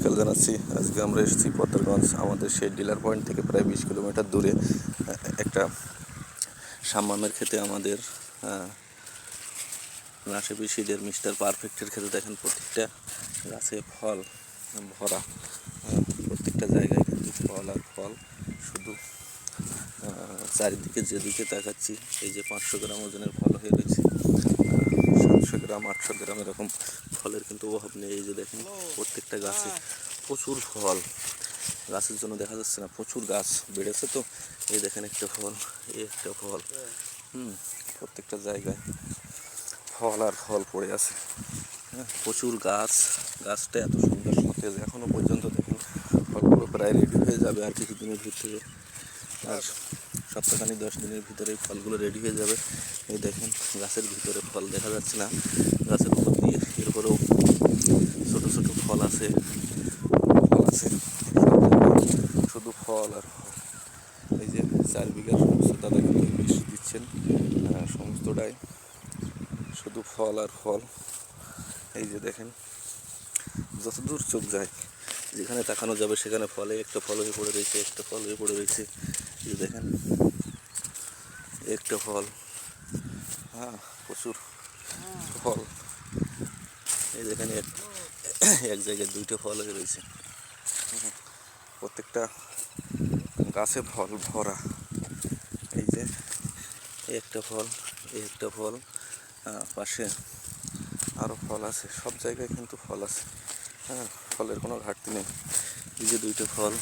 বিকাল জানাচ্ছি। আজকে আমরা এসেছি পদ্মারগঞ্জ। আমাদের সেই ডিলার পয়েন্ট থেকে প্রায় বিশ কিলোমিটার দূরে একটা সাম্মামের ক্ষেতে আমাদের রাশেপি সিডের মিস্টার পারফেক্টের ক্ষেতে দেখেন প্রত্যেকটা গাছে ফল ভরা প্রত্যেকটা জায়গায় কিন্তু ফল আর ফল শুধু চারিদিকে যেদিকে তাকাচ্ছি, এই যে পাঁচশো গ্রাম ওজনের ফল হয়ে রয়েছে সাতশো গ্রাম, আটশো গ্রাম এরকম ফলের কিন্তু অভাব নেই। এই যে দেখেন, প্রত্যেকটা গাছে প্রচুর ফল। গাছের জন্য দেখা যাচ্ছে না, প্রচুর গাছ বেড়েছে তো। এই দেখেন একটা ফল, এই একটা ফল। হুম, প্রত্যেকটা জায়গায় ফল আর ফল পড়ে আছে। হ্যাঁ প্রচুর গাছ, গাছটা এত সুন্দর সতেজ। এখনও পর্যন্ত দেখুন, ফলগুলো প্রায় রেডি হয়ে যাবে আর কিছুদিনের ভিতরে। আর সপ্তাহখানি দশ দিনের ভিতরে ফলগুলো রেডি হয়ে যাবে। এই দেখেন, গাছের ভিতরে ফল দেখা যাচ্ছে না। এরপরেও ছোট ছোট ফল আছে। ফল আছে। শুধু ফল আর ফল। এই যে চার বিঘার সমস্ত দাদা কিন্তু বিষ দিচ্ছেন সমস্তটাই। শুধু ফল আর ফল। এই যে দেখেন যত দূর চোখ যায়, যেখানে তাকানো যাবে সেখানে ফলে একটা ফল হয়ে পড়ে রয়েছে, একটা ফল হয়ে পড়ে রয়েছে। এই দেখেন, একটা ফল। হ্যাঁ প্রচুর ফল। এই দেখেন এক এক জায়গায় দুইটা ফল হয়ে রয়েছে। প্রত্যেকটা গাছে ফল ভরা। এই যে একটা ফল একটা ফল পাশে আরও ফল আছে। সব জায়গায় কিন্তু ফল আছে। হ্যাঁ ফলের কোনো ঘাটতি নেই। এই যে দুইটা ফল,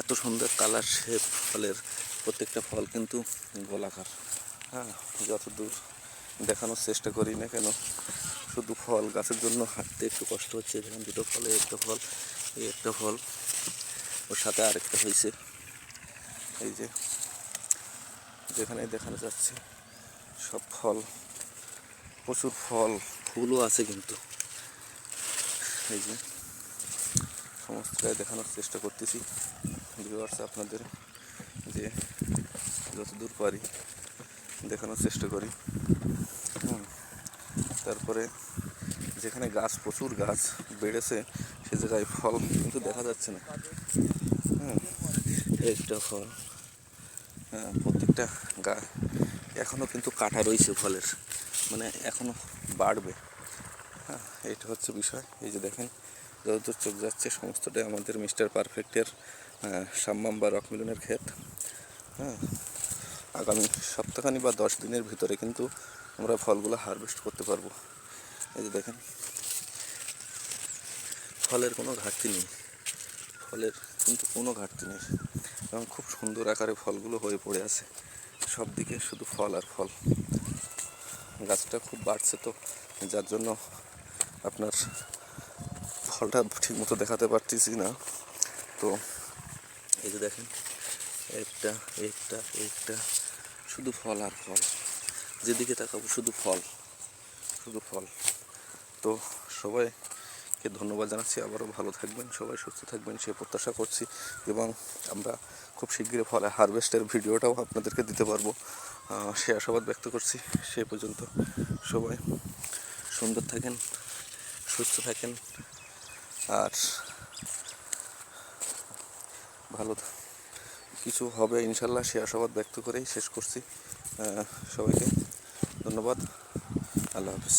এত সুন্দর কালার শেপ ফলের। প্রত্যেকটা ফল কিন্তু গোলাকার। হ্যাঁ যত দূর দেখানোর চেষ্টা করি না কেন? শুধু ফল, গাছের জন্য হাঁটতে একটু কষ্ট হচ্ছে, এখানে দুটো ফল, এই একটা ফল, এই একটা ফল। ওর সাথে আরেকটা হয়েছে। এই যে, যেখানে দেখানো যাচ্ছে, সব ফল, প্রচুর ফল, ফুলও আছে কিন্তু। এই যে, সমস্তটাই দেখানোর চেষ্টা করতেছি। ভিউয়ার্স আপনাদের যে যতদূর পারি দেখানোর চেষ্টা করি। তারপরে যেখানে গাছ, প্রচুর গাছ বেড়েছে, সে জায়গায় ফল কিন্তু দেখা যাচ্ছে না। হ্যাঁ একটা ফল। হ্যাঁ প্রত্যেকটা গা এখনও কিন্তু কাটা রয়েছে ফলের মানে এখনও বাড়বে। হ্যাঁ এইটা হচ্ছে বিষয়। এই যে দেখেন যতদূর চোখ যাচ্ছে, সমস্তটাই আমাদের মিস্টার পারফেক্টের সাম্মাম বা রকমিলনের ক্ষেত। হ্যাঁ আগামী সপ্তাহখানি বা দশ দিনের ভিতরে কিন্তু আমরা ফলগুলো হারভেস্ট করতে পারব। এই যে দেখেন, ফলের কোনো ঘাটতি নেই। ফলের কিন্তু কোনো ঘাটতি নেই এবং খুব সুন্দর আকারে ফলগুলো হয়ে পড়ে আছে। সব দিকে শুধু ফল আর ফল। গাছটা খুব বাড়ছে তো, যার জন্য আপনার ফলটা ঠিক মতো দেখাতে পারতেছি না। তো এই যে দেখেন, একটা একটা একটা শুধু ফল আর ফল। যেদিকে তাকাবো শুধু ফল শুধু ফল। তো সবাইকে ধন্যবাদ জানাচ্ছি। আবারও ভালো থাকবেন, সবাই সুস্থ থাকবেন, সে প্রত্যাশা করছি। এবং আমরা খুব শীঘ্রই ফলে হারভেস্টের ভিডিওটাও আপনাদেরকে দিতে পারব। সে আশাবাদ ব্যক্ত করছি। সে পর্যন্ত সবাই সুন্দর থাকেন, সুস্থ থাকেন। আর ভালো কিছু হবে ইনশাল্লাহ। সে আশাবাদ ব্যক্ত করেই শেষ করছি। সবাইকে ধন্যবাদ। আল্লাহ হাফিজ।